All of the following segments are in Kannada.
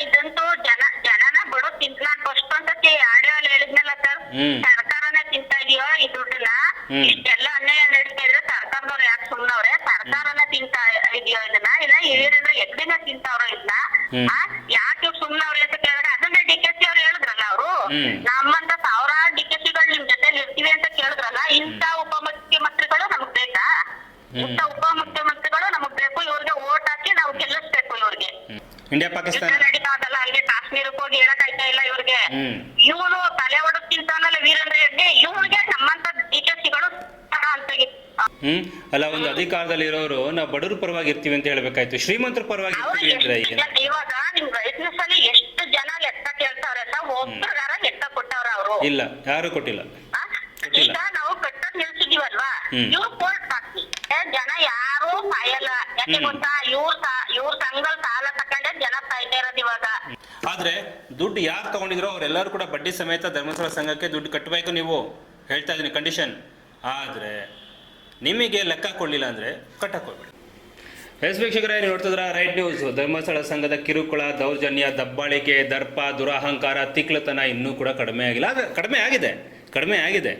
ಇದಂತೂ ಜನ ಜನನ ಬಿಡು ತಿಂತ ನಾನ್ ಫಸ್ಟ್ ಒಂದ್ಸತಿ ಆಡಿಯೋ ಅಲ್ಲಿ ಹೇಳಿದ್ನಲ್ಲ ಸರ್ ಹ್ಮ್. ಸರ್ಕಾರನೇ ತಿಂತಾ ಇದೆಯೋ ಈ ದುಡ್ಡನ್ನ? ಹ್ಮ್. ಇಷ್ಟೆಲ್ಲ ಅನ್ಯಾಯ ನಡೀತಾ ಇದ್ರೆ ಸರ್ಕಾರದವ್ರು ಯಾಕೆ ಸುಮ್ನವ್ರೆ? ಸರ್ಕಾರನೇ ತಿಂತಾ ಇದೆಯೋ ಇದನ್ನ? ಇಲ್ಲ ಹಿರಿಯರಿಂದ ಎದ್ದಿನ ತಿಂತಾವ್ರೋ ಇದನ್ನ? ಹ್ಮ್. ಆ, ಯಾಕೆ ಸುಮ್ನವ್ರೆ ಅಂತ ಕೇಳಿದ್ರೆ ಅದನ್ನ ಡಿ ಕೆ ಸಿ ಅವ್ರು ಹೇಳಿದ್ರಲ್ಲ ಅವರು? ಹ್ಮ್. ನಮ್ಮಂತ ಸಾವಿರಾರು ಡಿ ಕೆ ಸಿಗಳು ನಿಮ್ ಜೊತೆಲಿ ಇರ್ತೀವಿ ಅಂತ ಕೇಳಿದ್ರಲ್ಲ ಇಂಥ ಉಪಮುಖ್ಯಮಂತ್ರಿಗಳು ನಮಗ್ ಬೇಕಾ? ಇಂತ ಇಂಥ ಉಪಮುಖ್ಯಮಂತ್ರಿಗಳು ನಮಗ್ ಬೇಕು ಇವ್ರಿಗೆ ಓಟ್ ಹಾಕಿ ನಾವು ಗೆಲ್ಲಿಸ್ಬೇಕು ಇವ್ರಿಗೆ. ಇಂಡಿಯಾ ಯುದ್ಧ ಪಾಕಿಸ್ತಾನ ನಡೀತಾದಲ್ಲ ಅಲ್ಲಿ ಕಾಶ್ಮೀರಕ್ಕೆ ಹೋಗಿ ಹೇಳಕ್ ಆಯ್ತಾ ಇಲ್ಲ ಇವ್ರಿಗೆ. ಹ್ಮ್. ಇವನು ತಲೆ ಹೊಡೆದ್ ತಿಂತಾನಲ್ಲ ವೀರೇಂದ್ರ ರೆಡ್ಡಿ ಇವನಿಗೆ ನಮ್ಮಂತ ಡಿಕೆಸಿಗಳು ಅಂತ ಹ್ಮ್. ಅಲ್ಲ ಒಂದು ಅಧಿಕಾರದಲ್ಲಿ ಇರೋರು ನಾವು ಬಡವ್ರ ಪರವಾಗಿ ಇರ್ತೀವಿ ಅಂತ ಹೇಳ್ಬೇಕಾಯ್ತು. ಶ್ರೀಮಂತರ ಪರವಾಗಿ ಅವ್ರು ಇರ್ತೀವಿ ಅಂದ್ರೆ ಎಷ್ಟು ಈಗ. ಜನ ಇವಾಗ ನಿಮ್ ರೈತನಸ್ ಅಲ್ಲಿ ಎಷ್ಟು ಜನ ಲೆಕ್ಕ ಕೇಳ್ತಾವ್ರೆ ಅಂತ ಒಬ್ಬರಿಗಾರ ಲೆಕ್ಕ ಕೊಟ್ಟವ್ರ ಅವರು. ಇಲ್ಲ ಯಾರು ಕೊಟ್ಟಿಲ್ಲ. ಕೊಟ್ಟಿಲ್ಲ. ಈಗ ನಾವು ಕಟ್ಟೋದ್ ನಿಲ್ಸಿದೀವಲ್ವಾ? ಹ್ಮ್. ಇವ್ರು ಕೋರ್ಟ್ ಹಾಕಿ ಜನ ಯಾರು ಸಾಯಲ್ಲ. ಯಾಕೆ ಹ್ಮ್. ಗೊತ್ತಾ ಇವ್ರ ಇವ್ರ ಸಂಘಲ್ ಸಾಲ ತಕೊಂಡೆ ಜನ ಸಾಯ್ತಾ ಇರೋದು ಇವಾಗ ಆದ್ರೆ ದುಡ್ಡು ಯಾರು ತಗೊಂಡಿದ್ರೋ ಅವರೆಲ್ಲರೂ ಕೂಡ ಬಡ್ಡಿ ಸಮೇತ ಧರ್ಮಸ್ಥಳ ಸಂಘಕ್ಕೆ ದುಡ್ಡು ಕಟ್ಟಬೇಕು ನೀವು. ಹೇಳ್ತಾ ಇದ್ದೀನಿ ಕಂಡೀಷನ್ ಆದ್ರೆ ನಿಮಗೆ ಲೆಕ್ಕ ಕೊಡಲಿಲ್ಲ ಅಂದ್ರೆ ಕಟ್ಟಕ್ಕೆ ಎಸ್ ವೀಕ್ಷಕರೇ, ನೀವು ನೋಡ್ತಿದ್ರ ರೈಟ್ ನ್ಯೂಸ್. ಧರ್ಮಸ್ಥಳ ಸಂಘದ ಕಿರುಕುಳ, ದೌರ್ಜನ್ಯ, ದಬ್ಬಾಳಿಕೆ, ದರ್ಪ, ದುರಹಂಕಾರ, ತಿಕ್ಲತನ ಇನ್ನೂ ಕೂಡ ಕಡಿಮೆ ಆಗಿಲ್ಲ. ಆದರೆ ಕಡಿಮೆ ಆಗಿದೆ. ಕಡಿಮೆ ಆಗಿದೆ.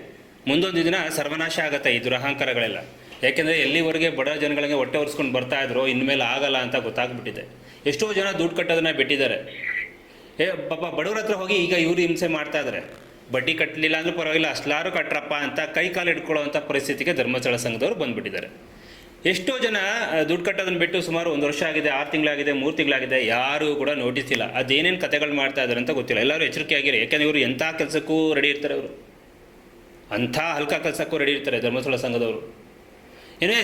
ಮುಂದೊಂದು ದಿನ ಸರ್ವನಾಶ ಆಗುತ್ತೆ ಈ ದುರಹಂಕಾರಗಳೆಲ್ಲ. ಯಾಕೆಂದರೆ ಎಲ್ಲಿವರೆಗೆ ಬಡ ಜನಗಳಿಗೆ ಹೊಟ್ಟೆ ಒರೆಸ್ಕೊಂಡು ಬರ್ತಾ ಇದ್ರು, ಇನ್ಮೇಲೆ ಆಗಲ್ಲ ಅಂತ ಗೊತ್ತಾಗ್ಬಿಟ್ಟಿದೆ. ಎಷ್ಟೋ ಜನ ದುಡ್ಡು ಕಟ್ಟೋದನ್ನ ಬಿಟ್ಟಿದ್ದಾರೆ. ಏ, ಪಾಪ ಬಡವ್ರ ಹತ್ರ ಹೋಗಿ ಈಗ ಇವರು ಹಿಂಸೆ ಮಾಡ್ತಾ ಇದ್ದಾರೆ ಬಡ್ಡಿ ಕಟ್ಟಲಿಲ್ಲ ಅಂದ್ರೂ ಪರವಾಗಿಲ್ಲ ಅಷ್ಟಾರು ಕಟ್ರಪ್ಪ ಅಂತ ಕೈ ಕಾಲು ಇಟ್ಕೊಳ್ಳೋವಂಥ ಪರಿಸ್ಥಿತಿಗೆ ಧರ್ಮಸ್ಥಳ ಸಂಘದವರು ಬಂದ್ಬಿಟ್ಟಿದ್ದಾರೆ. ಎಷ್ಟೋ ಜನ ದುಡ್ಡು ಕಟ್ಟೋದನ್ನು ಬಿಟ್ಟು ಸುಮಾರು ಒಂದು ವರ್ಷ ಆಗಿದೆ, ಆರು ತಿಂಗಳಾಗಿದೆ, ಮೂರು ತಿಂಗಳಾಗಿದೆ, ಯಾರೂ ಕೂಡ ನೋಟಿಸ್ ಇಲ್ಲ. ಅದೇನೇನು ಕತೆಗಳು ಮಾಡ್ತಾ ಇದ್ದಾರೆ ಅಂತ ಗೊತ್ತಿಲ್ಲ. ಎಲ್ಲರೂ ಎಚ್ಚರಿಕೆ ಆಗಿರಿ ಯಾಕೆಂದ್ರೆ ಇವರು ಎಂಥ ಕೆಲಸಕ್ಕೂ ರೆಡಿ ಇರ್ತಾರೆ ಅವರು ಅಂಥ ಹಲ್ಕ ಕೆಲಸಕ್ಕೂ ರೆಡಿ ಇರ್ತಾರೆ ಧರ್ಮಸ್ಥಳ ಸಂಘದವರು. ಏನೇ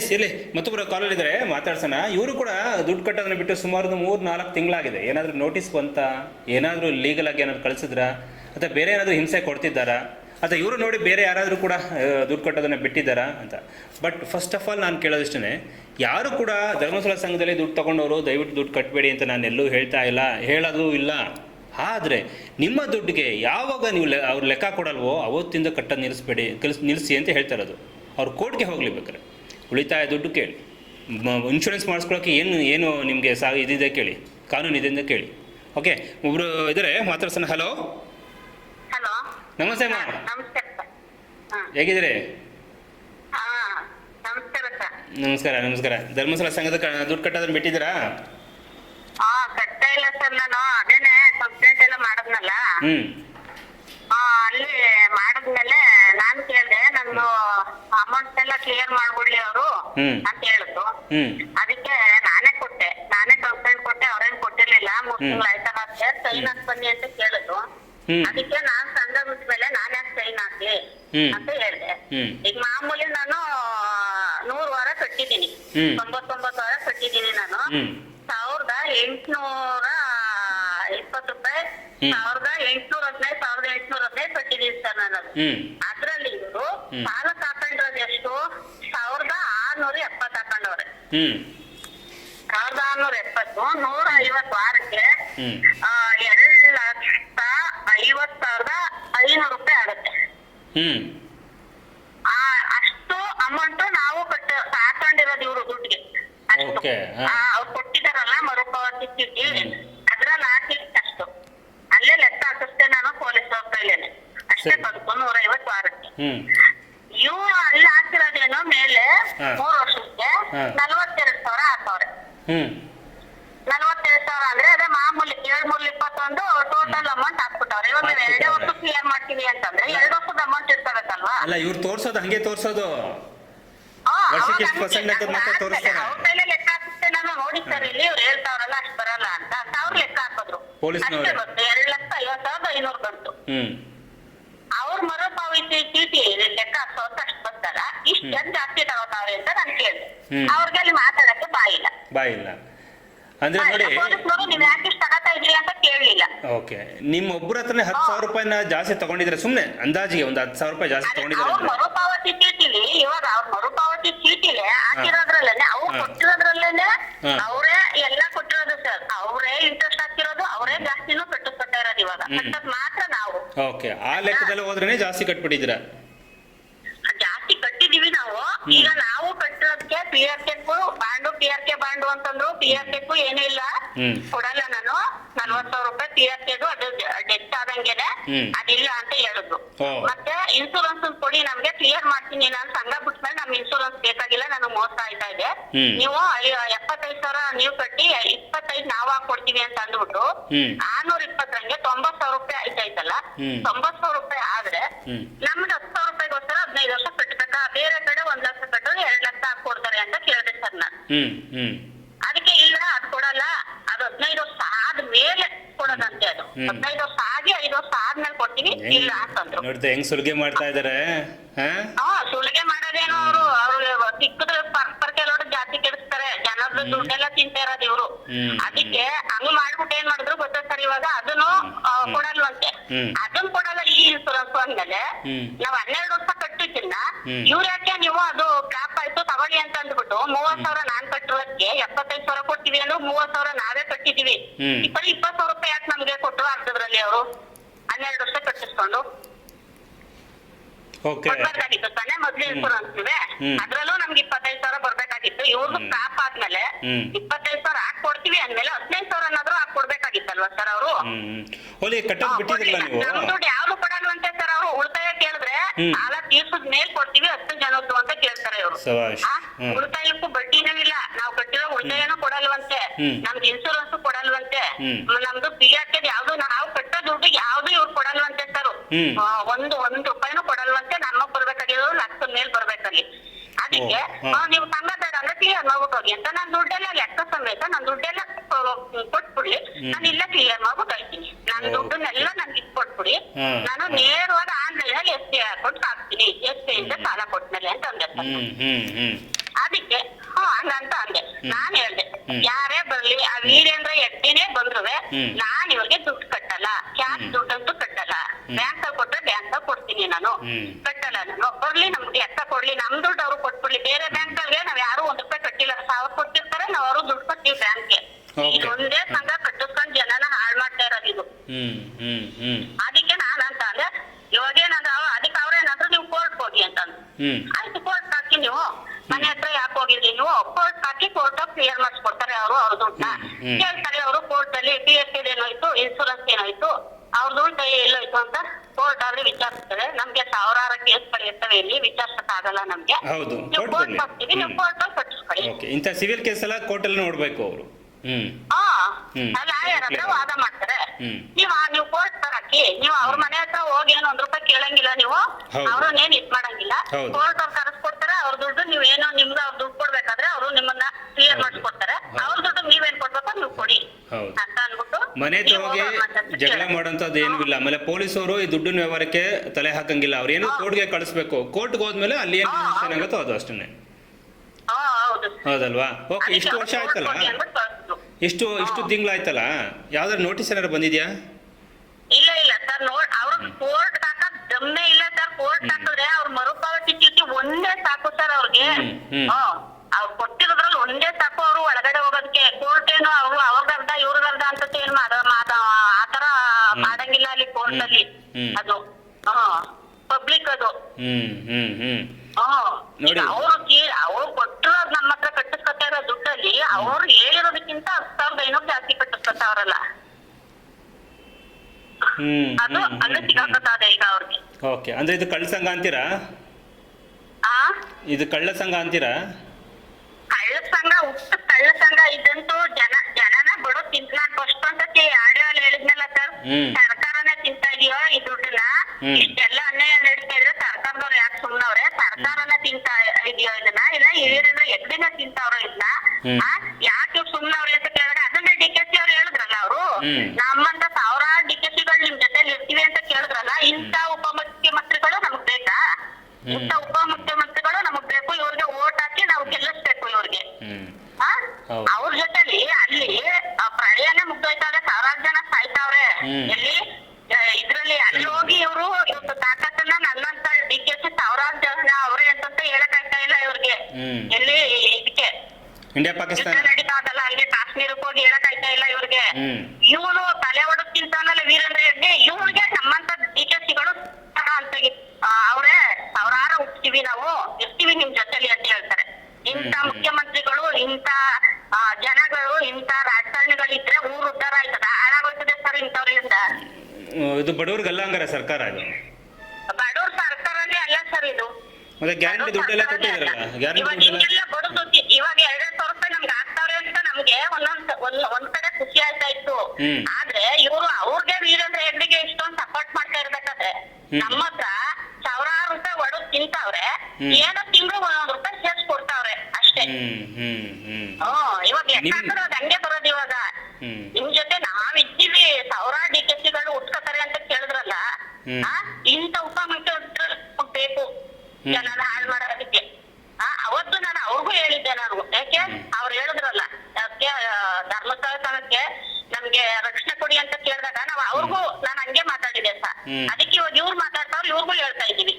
ಮತ್ತೊಬ್ಬರು ಕಾಲಲ್ಲಿ ಇದ್ದಾರೆ ಮಾತಾಡ್ಸೋಣ. ಇವರು ಕೂಡ ದುಡ್ಡು ಕಟ್ಟೋದನ್ನ ಬಿಟ್ಟು ಸುಮಾರು ಮೂರು ನಾಲ್ಕು ತಿಂಗಳಾಗಿದೆ. ಏನಾದರೂ ನೋಟಿಸ್ ಬಂತ? ಏನಾದರೂ ಲೀಗಲ್ ಆಗಿ ಏನಾದ್ರು ಕಳಿಸಿದ್ರಾ? ಅಥವಾ ಬೇರೆ ಏನಾದರೂ ಹಿಂಸೆ ಕೊಡ್ತಿದ್ದಾರಾ? ಅಥವಾ ಇವರು ನೋಡಿ ಬೇರೆ ಯಾರಾದರೂ ಕೂಡ ದುಡ್ಡು ಕಟ್ಟೋದನ್ನು ಬಿಟ್ಟಿದ್ದಾರಾ ಅಂತ. ಬಟ್ ಫಸ್ಟ್ ಆಫ್ ಆಲ್ ನಾನು ಕೇಳೋದಿಷ್ಟೇ ಯಾರು ಕೂಡ ಧರ್ಮಸ್ಥಳ ಸಂಘದಲ್ಲಿ ದುಡ್ಡು ತಗೊಂಡವರು ದಯವಿಟ್ಟು ದುಡ್ಡು ಕಟ್ಟಬೇಡಿ ಅಂತ ನಾನು ಎಲ್ಲೂ ಹೇಳ್ತಾ ಇಲ್ಲ, ಹೇಳೋದು ಇಲ್ಲ. ಆದರೆ ನಿಮ್ಮ ದುಡ್ಡಿಗೆ ಯಾವಾಗ ನೀವು ಅವ್ರು ಲೆಕ್ಕ ಕೊಡಲ್ವೋ, ಅವತ್ತಿಂದ ಕಟ್ಟೋದು ನಿಲ್ಲಿಸ್ಬೇಡಿ ಕಲಿಸ್ ನಿಲ್ಲಿಸಿ ಅಂತ ಹೇಳ್ತಾ ಇರೋದು. ಅವ್ರು ಕೋರ್ಟ್ಗೆ ಹೋಗ್ಲಿ ಬೇಕಾರೆ ಉಳಿತಾಯ ದುಡ್ಡು ಕೇಳಿ. ಇನ್ಶೂರೆನ್ಸ್ ಮಾಡಿಸ್ಕೊಳ್ಳೋಕೆ ಏನು ಏನು ನಿಮಗೆ ಸಾ ಇದಿದೆ ಕೇಳಿ. ಕಾನೂನು ಇದೆ ಅಂತ ಕೇಳಿ. ಓಕೆ ಒಬ್ಬರು ಇದ್ದಾರೆ ಮಾತಾಡ್ಸೋಣ. ಹಲೋ ಹಲೋ ನಮಸ್ತೆ ಮಾ ಹೇಗಿದ್ದೀರಿ? ನಮಸ್ಕಾರ ನಮಸ್ಕಾರ ನಮಸ್ಕಾರ. ಧರ್ಮಸ್ಥಳ ಸಂಘದ ದುಡ್ಡು ಕಟ್ಟೋದನ್ನ ಬಿಟ್ಟಿದ್ದೀರಾ? ಇಲ್ಲ ಸರ್ ನಾನು. ಅದೇನೆ ಕಂಪ್ಲೇಂಟ್ ಎಲ್ಲ ಮಾಡದ್ನಲ್ಲ. ಅಲ್ಲಿ ಮಾಡಿದ್ಮೇಲೆ ನಾನು ಕೇಳಿದೆ ನಂದು ಅಮೌಂಟ್ ಎಲ್ಲ ಕ್ಲಿಯರ್ ಮಾಡ್ಬಿಡ್ಲಿ ಅವರು ಹ್ಮ್. ಅಂತ ಹೇಳಿದ್ರು ಅದಕ್ಕೆ ನಾನೇ ಕೊಟ್ಟೆ ನಾನೇ ಕಂಪ್ಲೇಂಟ್ ಕೊಟ್ಟೆ ಅವ್ರೇನ್ ಕೊಟ್ಟಿರ್ಲಿಲ್ಲ ಮೂರ್ ಹ್ಮ್. ತಿಂಗಳು ಆಯ್ತಲ್ಲ ಸೈನ್ ಹಾಕ್ ಬನ್ನಿ ಅಂತ ಕೇಳಿದ್ರು ಹ್ಮ್. ಅದಕ್ಕೆ ನಾನ್ ಸಂಘ ಮೇಲೆ ನಾನ್ ಯಾಕೆ ಸೈನ್ ಹಾಕಿ ಹ್ಮ್. ಅಂತ ಹೇಳ್ದೆ ಹ್ಮ್. ಈಗ ಮಾಮೂಲಿ ನಾನು ನೂರ್ ವಾರ ಕಟ್ಟಿದ್ದೀನಿ ಹ್ಮ್. ತೊಂಬತ್ತೊಂಬತ್ತು ವಾರ ಕಟ್ಟಿದ್ದೀನಿ ನಾನು ಸಾವಿರದ ಎಂಟ್ನೂರ ಇಪ್ಪತ್ತು ರೂಪಾಯಿ ಹ್ಮ್. ಸಾವಿರದ ಎಂಟ್ನೂರ ಹದಿನೈದು ಸಾವಿರದ ಎಂಟ್ನೂರ ಹದಿನೈದು ಕಟ್ಟಿದೀನಿ ಸರ್ ನಾನು ಅದ್ರಲ್ಲಿ ಇವರು ಹ್ಮ್. ಸಾಲ ತಕೊಂಡಿರೋದು ಎಷ್ಟು ಸಾವಿರದ ಆರ್ನೂರ ಎಪ್ಪತ್ತು ಹಾಕೊಂಡವ್ರೆ ಹ್ಞೂ ಸಾವಿರದ ಆರ್ನೂರ ಎಪ್ಪತ್ತು ನೂರ ಐವತ್ತು ವಾರಕ್ಕೆ ಎರಡು ಲಕ್ಷ ಐವತ್ ಸಾವಿರದ ಐನೂರು ರೂಪಾಯಿ ಆಗುತ್ತೆ. ಹ್ಮ್. ಆ ಅಷ್ಟು ಅಮೌಂಟ್ ನಾವು ಕಟ್ಟ ಹಾಕೊಂಡಿರೋದು ಇವರು ದುಡ್ಡಿಗೆ. ಅವ್ರು ಕೊಟ್ಟಿದಾರಲ್ಲ ಮರುಪಾವತಿ ಚೀಟಿ. ಅದ್ರಲ್ಲಿ ಹಾಕಿ ಅಷ್ಟು. ಅಲ್ಲೇ ಲೆಕ್ಕ ಹಾಕಿಸ್ತೇನೆ ನಾನು ಪೊಲೀಸ್ ಅವ್ರ ಕೈಲೇನೆ. ಅಷ್ಟೇ. ಬಂತು ನೂರ ಐವತ್ತು ವಾರಕ್ಕೆ ಹ್ಞೂ ಇವ್ರು ಅಲ್ಲಿ ಹಾಕಿರೋದೇನು ಮೇಲೆ ಹಾ. ಮೂರು ನಲವತ್ತೆರಡು ಸಾವಿರ ಹಾಕವ್ರೆ ಹ್ಞೂ ನಲವತ್ತೆರಡು ಸಾವಿರ ಅಂದ್ರೆ ಅದೇ ಮಾಮೂಲಿ ಏಳ್ ಮೂರ್ ಇಪ್ಪತ್ತೊಂದು ಟೋಟಲ್ ಅಮೌಂಟ್ ಹಾಕ್ಬಿಟ್ಟವ್ರೆ. ಇವಾಗ ನಾವು ಎರಡೇ ವರ್ಷ ಕ್ಲಿಯರ್ ಮಾಡ್ತೀವಿ ಅಂತಂದ್ರೆ ಎರಡು ವರ್ಷದ ಅಮೌಂಟ್ ಇರ್ತಾರಲ್ವಾ ಅಲ್ಲ ಇವ್ರು ತೋರ್ಸೋದು ಹಂಗೆ ತೋರ್ಸೋದು. ವರ್ಷಕ್ಕೆ ಇಷ್ಟು ಪರ್ಸೆಂಟ್ ಅಂತ ಮತ್ತೆ ತೋರಿಸ್ತಾರೆ. ಲೆಕ್ಕ ಹಾಕಿಸ್ತೇ ನಾನು ನೋಡಿ ಸರ್ ಇಲ್ಲಿ ಇವ್ರು ಹೇಳ್ತಾವ್ರಲ್ಲ ಅಷ್ಟು ಬರಲ್ಲ ಅಂತ. ಸಾವಿರ ಲೆಕ್ಕ ಹಾಕಿದ್ರು. ಅಷ್ಟೇ ಬಂತು ಎರಡ್ ಲಕ್ಷ ಐವತ್ತು ಸಾವಿರದ ಐನೂರು ಬಂತು. ಅವ್ರ ಮರುಪಾವತಿ ಚೀಟಿ ಲೆಕ್ಕ ಹಾಕ್ಸೋತ ಅಷ್ಟು ಇಷ್ಟು ಜನ ಜಾಸ್ತಿ ತಗೋತಾವ್ರೆ ಅಂತ ನಾನು ಕೇಳಿದೆ. ಹ್ಮ್. ಅವ್ರಿಗೆ ಅಲ್ಲಿ ಮಾತಾಡಕ್ಕೆ ಬಾಯಿಲ್ಲ ಬಾಯಿಲ್ಲ. ಅಂದ್ರೆ ನೋಡಿ ಪೊಲೀಸ್ನವರು ನೀವ್ ಯಾಕೆ ಇಷ್ಟು ತಗೋತಾ ಇದ್ರಿ ಅಂತ ಕೇಳಲಿಲ್ಲ ಓಕೆ. ನಿಮ್ಮ ಒಬ್ಬರ ಹತ್ರನೇ ಹತ್ತು ಸಾವಿರ ರೂಪಾಯಿನ ಜಾಸ್ತಿ ತಗೊಂಡಿದ್ರೆ ಸುಮ್ಮನೆ ಅಂದಾಜಿಗೆ ಒಂದು ಹತ್ತು ಸಾವಿರ ರೂಪಾಯಿ ಜಾಸ್ತಿ ತಗೊಂಡಿದ್ದಾರೆ ಅವ್ರ ಅಂದ್ರೆ ಮರುಪಾವತಿ ಚೀಟಿಲಿ ಇವಾಗ ಅವ್ರ ಮರುಪಾವತಿ ಚೀಟಿಲೆ ಹಾಕಿರೋದ್ರಲ್ಲೇನೆ ಅವ್ರು ಹಾ. ಕೊಟ್ಟಿರೋದ್ರಲ್ಲೇನೆ ಹಾ. ಅವರೇ ಎಲ್ಲ ಕೊಟ್ಟಿರೋದು ಸರ್. ಅವರೇ ಇಂಟ್ರೆಸ್ಟ್ ಹಾಕಿರೋದು ಅವರೇ ಜಾಸ್ತಿನೂ ಕಟ್ಟಿಸ್ಕೊತಾ ಇರೋದು ಇವಾಗ. ಹ್ಮ್. ಕಟ್ಟೋದ್ ಮಾತ್ರ ನಾವು. ಓಕೆ. ಆ ಲೆಕ್ಕದಲ್ಲಿ ಹೋದ್ರೇನೆ ಜಾಸ್ತಿ ಕಟ್ಬಿಟ್ಟಿದ್ದೀರಾ ಜಾಸ್ತಿ ಕಟ್ಟಿದೀವಿ ನಾವು ಈಗ ನಾವು ಕಟ್ಟಿರೋದ್ ಇನ್ಸೂರೆನ್ಸ್ಗೆ P R K bond P R K bond ಅಂತಂದ್ರು ಪಿ ಆರ್ ಕೆ ಏನೂ ಇಲ್ಲ. ಕೊಡಲ್ಲ ನಾನು. ನಲ್ವತ್ ಸಾವಿರ ರೂಪಾಯಿ ಆರ್ ಅದು ಡೆತ್ ಆದಂಗೆನೆ. ಅದಿಲ್ಲ ಅಂತ ಹೇಳಿದ್ರು ಮತ್ತೆ ಇನ್ಸೂರೆನ್ಸ್ ಕೊಡಿ ನಮ್ಗೆ ಕ್ಲಿಯರ್ ಮಾಡ್ತೀನಿ. ನಾನು ಸಂಘ ಬಿಟ್ಮೇಲೆ ನಮ್ ಇನ್ಸೂರೆನ್ಸ್ ಬೇಕಾಗಿಲ್ಲ ನಾನು ಮೋಸ ಆಯ್ತಾ ಇದೆ ನೀವು ಎಪ್ಪತ್ತೈದು ಸಾವಿರ ನೀವು ಕಟ್ಟಿ ಇಪ್ಪತ್ತೈದು ನಾವ್ ಹಾಕೊಡ್ತೀವಿ ಅಂತ ಅಂದ್ಬಿಟ್ಟು. ಆರ್ನೂರ ಇಪ್ಪತ್ತರಂಗೆ ತೊಂಬತ್ ಸಾವಿರ ರೂಪಾಯಿ ಆಯ್ತಾಯ್ತಲ್ಲ. ತೊಂಬತ್ ಸಾವಿರ ರೂಪಾಯಿ ಆದ್ರೆ. ನಮ್ದು ಹತ್ತು ಸಾವಿರ ರೂಪಾಯಿಗೋಸ್ಕರ ಹದಿನೈದು ವರ್ಷ ಕಟ್ಟಬೇಕಾ ಬೇರೆ ಕಡೆ ಒಂದ್ ಲಕ್ಷ ಕಟ್ಟೋದು ಎರಡ್ ಲಕ್ಷ ಹಾಕೊಡ್ತಾರೆ ಅಂತ ಕೇಳಿದೆ ಸರ್ ನಾನು. ಅದಕ್ಕೆ ಇಲ್ಲ ಅದ್ ಕೊಡಲ್ಲ ಅದು ಹದಿನೈದು ವರ್ಷ ಆದ್ಮೇಲೆ ಕೊಡೋದಂತೆ ಅದು ಹ್ಮ್. ಹದಿನೈದು ವರ್ಷ ಆಗಿ ಐದು ವರ್ಷ ಆದ್ಮೇಲೆ ಕೊಡ್ತೀವಿ ಇಲ್ಲ ಅಂತಂದ್ರು. ನೋಡ್ದೆ ಹೆಂಗ್ ಸುಲಿಗೆ ಮಾಡ್ತಾ ಇದಾರೆ? ಹಾ? ಹಾ ಸುಲಿಗೆ ಮಾಡೋದೇನೋ ಅವರು ಅವ್ರು ಸಿಕ್ಕಿದ್ರೆ ಪರ್ಪರ್ಕೆ ನೋಡಿ ಜಾತಿ ಕೆಡಿಸ್ತಾರೆ. ಜನರ ದುಡ್ಡೆಲ್ಲ ತಿಂತಾ ಇರೋದು ಇವ್ರು. ಅದಕ್ಕೆ ಹಂಗ್ ಮಾಡ್ಬಿಟ್ಟು ಏನ್ ಮಾಡಿದ್ರು ಗೊತ್ತಾ ಸರ್ ಇವಾಗ? ಅದನ್ನು ಆ, ಕೊಡಲ್ವಂತೆ. ಹ್ಮ್. ಅದನ್ನ ಕೊಡಲ್ಲ ಈ ಇನ್ಸೂರೆನ್ಸ್ ಅಂದ್ಮೇಲೆ. ನಾವ್ ಹನ್ನೆರಡು ವರ್ಷ ಕಟ್ಟಿದ್ದನ್ನ ಹ್ಮ್. ಇವ್ರ ಯಾಕೆ ನೀವು ಅದು ಕ್ಲಾಪ್ ಆಯ್ತು ತಗೊಳ್ಳಿ ಅಂತ ಅಂದ್ಬಿಟ್ಟು ಮೂವತ್ ಸಾವಿರ ನಾನ್ ಕಟ್ಟಿರೋದಕ್ಕೆ ಎಪ್ಪತ್ತೈದು ಸಾವಿರ ಕೊಡ್ತೀವಿ ಅಂದ್ರೆ ಮೂವತ್ ಸಾವಿರ ನಾವೇ ಕಟ್ಟಿದೀವಿ. ಇಪ್ಪತ್ತ್ ಇಪ್ಪತ್ತು ಇಪ್ಪತ್ತು ಸಾವಿರ ರೂಪಾಯಿ ಯಾಕೆ ನಮ್ಗೆ ಕೊಟ್ಟರು ಅರ್ಧದ್ರಲ್ಲಿ ಅವರು? ಹನ್ನೆರಡು ವರ್ಷ ಕಟ್ಟಿಸ್ಕೊಂಡು. ತಾನೇ ಮೊದ್ಲು ಹ್ಮ್. ಅದ್ರಲ್ಲೂ ನಮ್ಗೆ ಇಪ್ಪತ್ತೈದು ಸಾವಿರ ಬರ್ಬೇಕಾಗಿತ್ತು. ಇವ್ರದ್ದು. ಸ್ಟಾಪ್ ಆದ್ಮೇಲೆ. ಇಪ್ಪತ್ತೈದು ಸಾವಿರ ಹಾಕ್ ಕೊಡ್ತೀವಿ ಅಂದ್ಮೇಲೆ ಹದಿನೈದು ಸಾವಿರ ಅನ್ನಾದ್ರೂ ಹಾಕ್ ಕೊಡ್ಬೇಕಾಗಿತ್ತಲ್ವಾ ಸರ್ ಅವರು? ದುಡ್ಡು ಯಾವ್ದು ಕೊಡಲ್ವಂತೆ ಸರ್ ಅವರು? ಉಳಿತಾಯ ಕೇಳಿದ್ರೆ. ಸಾಲ ತೀರ್ಸದ್ ಮೇಲ್ ಕೊಡ್ತೀವಿ ಹತ್ತು ಜನದ್ದು ಅಂತ ಕೇಳ್ತಾರೆ ಇವರು. ಉಳಿತಾಯಕ್ಕೂ ಬಡ್ಡಿನೂ ಇಲ್ಲ. ನಾವು ಕಟ್ಟಿರೋ ಉಳಿತಾಯನೂ ಕೊಡಲ್ವಂತೆ. ಹ್ಮ್. ನಮ್ದು ಇನ್ಸೂರೆನ್ಸ್ ಕೊಡಲ್ವಂತೆ. ನಮ್ದು ಪಿ ಕೆ ಯಾವ್ದು ನಾವು ಕಟ್ಟೋ ದುಡ್ಡು ಯಾವ್ದು ಇವ್ರು ಕೊಡಲ್ವಂತೆ ಸರ್. ಒಂದು ಒಂದು ಒಂದ್ ರೂಪಾಯಿನೂ ಕೊಡಲ್ವಂತೆ ನಮಗ್ ಬರ್ಬೇಕಾಗಿರೋ ಲಕ್ಷದ ಮೇಲ್ ಬರ್ಬೇಕಲ್ಲಿ ಅದಕ್ಕೆ ನೀವು ಸಂಘ ಬೇಡ ಅಂದ್ರೆ ಕ್ಲಿಯರ್ ಮಾಡ್ಬಿಟ್ಟು ಹೋಗಿ ಅಂತ ನಾನ್ ದುಡ್ಡೆಲ್ಲ ಲೆಕ್ಕ ಸಮೇತ ನಾನ್ ದುಡ್ಡೆಲ್ಲ ಕೊಟ್ಬಿಡ್ಲಿ ಕೊಟ್ಬಿಡಿ. ನಾನು ಇಲ್ಲ ಕ್ಲಿಯರ್ ಮಾಡ್ಬಿಟ್ಟು ಹೋಗ್ತೀನಿ. ನನ್ ಓ. ದುಡ್ಡನ್ನೆಲ್ಲ ನನ್ಗೆ ಇಟ್ಕೊಟ್ಬಿಡಿ ಹ್ಮ್. ನಾನು ನೇರವಾಗಿ ಆನ್ಲೈನ್ ಅಲ್ಲಿ ಎಸ್ ಬಿ ಹಾಕೊಂಡು ಹಾಕ್ತೀನಿ. ಎಸ್ ಬಿ ಇಂದ ಸಾಲ ಕೊಟ್ಮೇಲೆ ಅಂತ ಅಂದೆ. ಹ್ಮ್ ಹ್ಮ್ ಹ್ಮ್. ಅದಕ್ಕೆ ಹಾ ಹಂಗಂತ ಅಂದೆ. ನಾನ್ ಹೇಳ್ದೆ ಹ್ಮ್. ಯಾರೇ ಬರ್ಲಿ ಆ ವೀರೇಂದ್ರ ಎಡ್ಡಿನೇ ಬಂದ್ರುವೆ ಹ್ಮ್. ನಾನ್ ಇವ್ರಿಗೆ ದುಡ್ಡು ಕಟ್ಟಲ್ಲ. ಕ್ಯಾಶ್ ಹ್ಮ್. ದುಡ್ಡಂತೂ ಕಟ್ಟಲ್ಲ. ಹ್ಮ್. ಬ್ಯಾಂಕ್ ಅಲ್ಲಿ ಕೊಟ್ರೆ ಬ್ಯಾಂಕ್ ಅಲ್ಲಿ ಕೊಡ್ತೀನಿ ನಾನು. ಕಟ್ಟಲ್ಲ ಕೊಡ್ಲಿ ನಮ್ಗೆ ಎತ್ತ ಕೊಡ್ಲಿ. ನಮ್ ದುಡ್ಡು ಅವ್ರು ಕೊಟ್ಬಿಡ್ಲಿ. ಬೇರೆ ಬ್ಯಾಂಕ್ ಅಲ್ಲಿ ನಾವ್ ಯಾರು ಒಂದ್ ರೂಪಾಯಿ ಕಟ್ಟಿಲ್ಲ. ಸಾವಿರ ಕೊಟ್ಟಿರ್ತಾರೆ ನಾವ್ ಅವರು ದುಡ್ಡು ಕೊಡ್ತೀವಿ ಬ್ಯಾಂಕ್ಗೆ. ಇದೊಂದೇ ಸಂಘ ಕಟ್ಟಿಸ್ಕೊಂಡ್ ಜನನ ಹಾಳ್ ಮಾಡ್ತಾ ಇರೋದು ಇದು. ಅದಕ್ಕೆ ನಾನ್ ಅಂತ ಅಂದ್ರೆ ಇವಾಗ ಏನಾದ್ರು ಅದಕ್ಕೆ ಅವ್ರೇನಾದ್ರು ನೀವು ಕೋರ್ಟ್ ಹೋಗಿ ಅಂತ ಆಯ್ತು ಕೋರ್ಟ್ ಹಾಕಿ ನೀವು. ಮನೆ ಹತ್ರ ಯಾಕೆ ಹೋಗಿದ್ರಿ ನೀವು? ಕೋರ್ಟ್ ಹಾಕಿ ಕೋರ್ಟ್ ಆಫ್ ಕ್ಲಿಯರ್ ಮಾಡಿಸ್ಕೊಡ್ತಾರೆ ಅವರು ಅವ್ರ ದುಡ್ಡನ್ನ. ಹ್ಮ್. ಕೇಳ್ತಾರೆ ಅವರು ಕೋರ್ಟ್ ಅಲ್ಲಿ ಪಿ ಎಫ್ ಏನಾಯ್ತು ಇನ್ಸೂರೆನ್ಸ್ ಏನಾಯ್ತು ಅವ್ರ ದುಡ್ಡು ಎಲ್ಲೋಯ್ತು ಅಂತ. ಕೋರ್ಟ್ ಆದ್ರೆ ವಿಚಾರಿಸ್ತದೆ ನಮ್ಗೆ ಸಾವಿರಾರು ಕೇಸ್ ಇರ್ತವೆ ಇಲ್ಲಿ ವಿಚಾರಿಸಕ್ ಆಗಲ್ಲ ನಮ್ಗೆ ಹೌದು, ನೀವು ಕೋರ್ಟ್. ಹಾಕ್ತೀವಿ ನೀವು. ಕೋರ್ಟ್ ಕಟ್ಟಿಸ್ಕೊಳ್ಳಿ ಓಕೆ ಇಂಥ ಸಿವಿಲ್ ಕೇಸ್ ಎಲ್ಲ ಕೋರ್ಟಲ್ಲಿ ನೋಡ್ಬೇಕು ಅವರು ಹ್ಮ್ ಹಾ ಹ್ಮ್. ಲಾಯರ್ ಹತ್ರ ವಾದ ಮಾಡ್ತಾರೆ ನೀವ್ ನೀವು ನೀವು ಕೋರ್ಟ್ ಹಾಕಿ ನೀವು ಅವ್ರ ಮನೆ ಹತ್ರ ಹೋಗಿ ಏನೋ ಒಂದ್ ರೂಪಾಯಿ ಕೇಳಂಗಿಲ್ಲ ನೀವು ಹೌದು. ಅವ್ರನ್ನೇನ್ ಇದ್ ಮಾಡಂಗಿಲ್ಲ ಹೌದು. ಕೋರ್ಟ್ ಅವ್ರು ಕರೆಸ್ಕೊಡ್ತಾರೆ ಅವ್ರ ದುಡ್ಡು ನೀವೇನೋ ನಿಮ್ಗೆ ಅವ್ರ ದುಡ್ಡು ಕೊಡ್ಬೇಕಾದ್ರೆ ಅವರು ನಿಮ್ಮನ್ನ ಕ್ಲಿಯರ್ ಮಾಡ್ಕೊಡ್ತಾರೆ ಹೌದು. ಅವ್ರ ದುಡ್ಡು ನೀವೇನ್ ಕೊಡ್ಬೇಕು ನೀವು ಕೊಡಿ ಹೌದು. ಅಂತ ಅನ್ಬಿಟ್ಟು ಮನೆ ಹೋಗಿ ಜಗಳ. ಮಾಡೋಂಥದ್ದು ಏನೂ ಇಲ್ಲ. ಆಮೇಲೆ ಪೊಲೀಸರು ಈ ದುಡ್ಡಿನ ವ್ಯವಹಾರಕ್ಕೆ ತಲೆ ಹಾಕಂಗಿಲ್ಲ. ಅವ್ರು ಏನು ಕೋರ್ಟ್ಗೆ ಕಳಿಸ್ಬೇಕು. ಕೋರ್ಟ್ಗೆ ಹೋದ್ಮೇಲೆ ಅಲ್ಲಿ ಏನು ಡಿಸಿಷನ್. ಆಗುತ್ತೋ ಅದು ಅಷ್ಟೇ ಹೌದಲ್ವಾ? ಓಕೆ ಇಷ್ಟು ವರ್ಷ ಆಯ್ತಲ್ಲ? ಇಷ್ಟು. ಇಷ್ಟು ಇಷ್ಟು ತಿಂಗಳಾಯ್ತಲ್ಲ? ಯಾವ್ದಾದ್ರು ನೋಟಿಸ್ ಏನಾದ್ರು ಬಂದಿದ್ಯಾ? ಇಲ್ಲ ಇಲ್ಲ. ಸರ್ ನೋಡ್ ಅವ್ರ ಕೋರ್ಟ್ ಹಾಕಕ್ ದಮ್ಮೆ ಇಲ್ಲ ಸರ್. ಕೋರ್ಟ್ ಹಾಕಿದ್ರೆ ಅವ್ರ ಮರುಪಾವತಿ ಚೀಟಿ ಒಂದೇ ಸಾಕು ಸರ್ ಅವ್ರಿಗೆ. ಹ್ಮ್, ತಪ್ಪು ಅವ್ರು ಅವ್ರು ಒಳಗಡೆ ಹೋಗೋದಕ್ಕೆ. ಕೋರ್ಟ್ ಏನು ಅವ್ರು ಅವ್ರಗರ್ಧ ಅರ್ಧ ಅಂತ ಏನ್ ಮಾಡ ಆತರ ಮಾಡಂಗಿಲ್ಲ ಅಲ್ಲಿ ಕೋರ್ಟ್ ಅಲ್ಲಿ. ಅದು. ಪಬ್ಲಿಕ್ ಅದು. ನೋಡಿ. ಅವ್ರು ಕೊಟ್ಟರು ಅದ್ ನಮ್ಮ ಹತ್ರ ಕಟ್ಟಿಸ್ಕೊತಾ ಇರೋ ದುಡ್ಡಲ್ಲಿ ಅವ್ರು ಹೇಳಿರೋದಕ್ಕಿಂತ ಹತ್ತು ಸಾವಿರದ ಐನೂರು ಜಾಸ್ತಿ ಕಟ್ಟಿಸ್ಕೊತಾವ್ರಲ್ಲ ಹ್ಮ್ ಅದು ಅಲ್ಲೂ ಸಿಗಾಕತ್ತದೆ ಈಗ ಅವ್ರಿಗೆ. ಓಕೆ ಅಂದ್ರೆ ಇದು ಕಳ್ಳ ಸಂಘ ಅಂತೀರಾ? ಆ? ಇದು ಕಳ್ಳ ಸಂಘ ಅಂತೀರಾ? ಕಳ್ಳ ಸಂಘ ಹುಟ್ಟು ಕಳ್ಳ ಸಂಘ ಇದಂತೂ ಜನ ಜನನ ಬಿಡು ತಿಂತ ನಾನ್ ಫಸ್ಟ್ ಒಂದ್ಸತಿ ಆಡಿಯೋ ಹೇಳಿದ್ನಲ್ಲ ಸರ್. ಸರ್ಕಾರನೇ ತಿಂತಾ ಇದೆಯೋ ಈ ದುಡ್ಡನ್ನ. ಇಷ್ಟೆಲ್ಲ ಅನ್ಯಾಯ ನಡೀತಾ ಇದ್ರೆ ಸರ್ಕಾರದವ್ರು ಯಾಕೆ ಸುಮ್ನವ್ರೆ? ಸರ್ಕಾರನ ತಿಂತಾ ಇದೆಯೋ ಇದನ್ನ? ಇಲ್ಲ ಹಿರಿಯರಿಂದ ಎಗ್ಡಿನ ತಿಂತಾವ್ರೋ ಇದನ್ನ? ಇದು ಬಡವ್ರಿಗಲ್ಲ ಹಂಗಾರೆ ಸರ್ಕಾರ ಇದು? ಬಡವ್ರ ಸರ್ಕಾರನೇ ಅಲ್ಲ ಸರ್ ಇದು. ಮತ್ತೆ ಗ್ಯಾರಂಟಿ ದುಡ್ಡೆಲ್ಲ ಕೊಟ್ಟಿದ್ರಲ್ಲ ಗ್ಯಾರಂಟಿ ಇವಾಗ ದುಡ್ಡೆಲ್ಲ? ಹಿಂಗೆಲ್ಲ ಬಡವ್ರು ದುಡ್ಡು- ಇವಾಗ ಎರಡ್ ಸಾವಿರ ರೂಪಾಯಿ ನಮ್ಗೆ ಆಗ್ತಾವ್ರೆ ಅಂತ ನಮ್ಗೆ ಒಂದೊಂದ್ ಒಂದ್ ಒಂದ್ ಕಡೆ ಖುಷಿ ಆಯ್ತಾ ಇತ್ತು. ಹ್ಮ್. ಆದ್ರೆ ಇವ್ರು ಅವ್ರಿಗೆ ವೀರೇಂದ್ರ ಹೆಗ್ಡೆಗೆ ಇಷ್ಟೊಂದು ಸಪೋರ್ಟ್ ಮಾಡ್ತಾ ಇರ್ಬೇಕಾದ್ರೆ. ಹ್ಮ್. ನಮ್ಮ ಹತ್ರ ಸಾವಿರಾರು ರೂಪಾಯಿ ಒಡದ್ ತಿಂತಾವ್ರೆ. ಹ್ಮ್. ಏನೋ ತಿಂಗಳು ಒಂದೊಂದ್ ರೂಪಾಯಿ ಸೇರ್ಸ್ ಕೊಡ್ತಾವ್ರೆ ಅಷ್ಟೇ. ಹ್ಮ್ ಹ್ಮ್ ಹ್ಮ್. ಹ್ಮ್ ಇವಾಗ ನಿಮ್- ಅದ್ ಹಂಗೆ ಬರೋದು ಇವಾಗ ಹ್ಮ್ ನಿಮ್ ಜೊತೆ ನಾವಿದ್ದೀವಿ ಸಾವಿರಾರು ಡಿ ಕೆ ಸಿಗಳು ಉಟ್ಕೋತಾರೆ ಅಂತ ಕೇಳಿದ್ರಲ್ಲ ಹ್ಮ್. ಆ, ಇಂಥ ಉಪಮುಖ್ಯಮಂತ್ರಿ ಬೇಕು. ಜನನ ಹಾಳು ಮಾಡೋದಕ್ಕೆ. ಆ, ಅವತ್ತು ನಾನು ಅವ್ರಿಗೂ ಹೇಳಿದ್ದೆ ನಾನು. ಯಾಕೆ? ಅವ್ರು ಹೇಳಿದ್ರಲ್ಲ. ಅದಕ್ಕೆ ಧರ್ಮಸ್ಥಳ ಸ್ಥಳಕ್ಕೆ ನಮ್ಗೆ ರಕ್ಷಣೆ ಕೊಡಿ ಅಂತ ಕೇಳಿದಾಗ ನಾವು ಅವ್ರಿಗೂ ನಾನು ಹಂಗೆ ಮಾತಾಡಿದೆ ಸರ್. ಅದಕ್ಕೆ ಇವಾಗ ಇವ್ರು ಮಾತಾಡ್ತಾವ್ರು ಇವ್ರಿಗೂ ಹೇಳ್ತಾ ಇದೀವಿ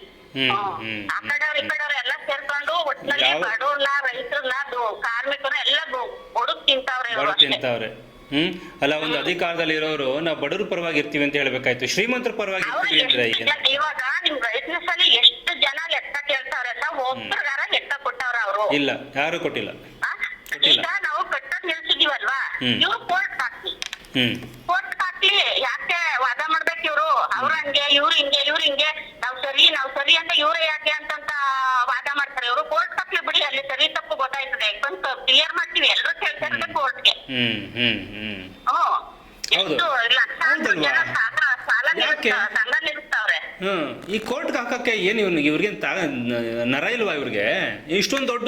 ಆ ಕಡೆ ಅವ್ರ ಆ ಕಡೆಯವ್ರು ಈ ಕಡೆಯವ್ರು ಎಲ್ಲ ಸೇರ್ಕೊಂಡು ಒಟ್ಟಿನಲ್ಲಿ ಬಡವ್ರನ್ನ ರೈತರನ್ನ ಕಾರ್ಮಿಕರನ್ನ ಎಲ್ಲ ಒಡುಕ್ ತಿಂತಾವ್ರೆ. ಹ್ಮ್? ಅಲ್ಲ ಒಂದು ಅಧಿಕಾರದಲ್ಲಿ ಇರೋರು ನಾವು ಬಡವ್ರ ಪರವಾಗಿ ಇರ್ತೀವಿ ಅಂತ ಹೇಳ್ಬೇಕಾಯ್ತು. ಶ್ರೀಮಂತರ ಪರವಾಗಿ ಅವ್ರು ಇರ್ತೀವಿ ಅಂದ್ರೆ ಎಷ್ಟು ಏನು? ಜನ- ಇವಾಗ ನಿಮ್ ರೈತನಸ್ ಅಲ್ಲಿ ಎಷ್ಟು ಜನ ಲೆಕ್ಕ ಕೇಳ್ತಾವ್ರೆ? ಅಂತ ಒಬ್ಬರಿಗಾರ ಲೆಕ್ಕ ಕೊಟ್ಟವ್ರ ಅವರು. ಇಲ್ಲ ಯಾರು ಕೊಟ್ಟಿಲ್ಲ. ಈಗ ನಾವು ಕಟ್ಟೋದ್ ನಿಲ್ಸಿದೀವಲ್ವಾ? ಹ್ಮ್. ಇವ್ರು ಕೋರ್ಟ್ ಹಾಕ್ಲಿ. ಹ್ಮ್. ಕೋರ್ಟ್ ಹಾಕ್ಲಿ ಯಾಕೆ ವಾದ ಮಾಡ್ಬೇಕು? ಅವ್ರ ಹಂಗೆ ಇವ್ರು ಹಿಂಗೆ ಇವ್ರು ಹಿಂಗೆ. ನಾವ್ ಸರಿ ನಾವ್ ಸರಿ ಅಂತ ಇವ್ರೆ ಯಾಕೆ ಅಂತಂತ ವಾದ ಮಾಡ್ತಾರೆ. ಇವ್ರು ಕೋರ್ಟ್ ತಪ್ಪಲಿ ಬಿಡಿ ಅಲ್ಲಿ ಸರಿ ತಪ್ಪು ಗೊತ್ತಾಯ್ತದೆ. ಬಂದು ಕ್ಲಿಯರ್ ಮಾಡ್ತೀವಿ. ಎಲ್ಲರೂ ಕೇಳ್ತಾರೆ ಕೋರ್ಟ್ಗೆ ಹ್ಮ್. ಎಷ್ಟು ಲಕ್ಷಾಂತರ ಹೌದಲ್ವಾ? ಜನ ಸಾಲ ಸಂಘ ಹ್ಮ್. ಈ ಕೋರ್ಟ್ ಹಾಕಕ್ಕೆ ಏನ್ ಇವ್ನಿಗೆ ಇವ್ರಿಗೆ ನರ ಇಲ್ವಾ ಇವ್ರಿಗೆ? ಇಷ್ಟೊಂದು ದೊಡ್ಡ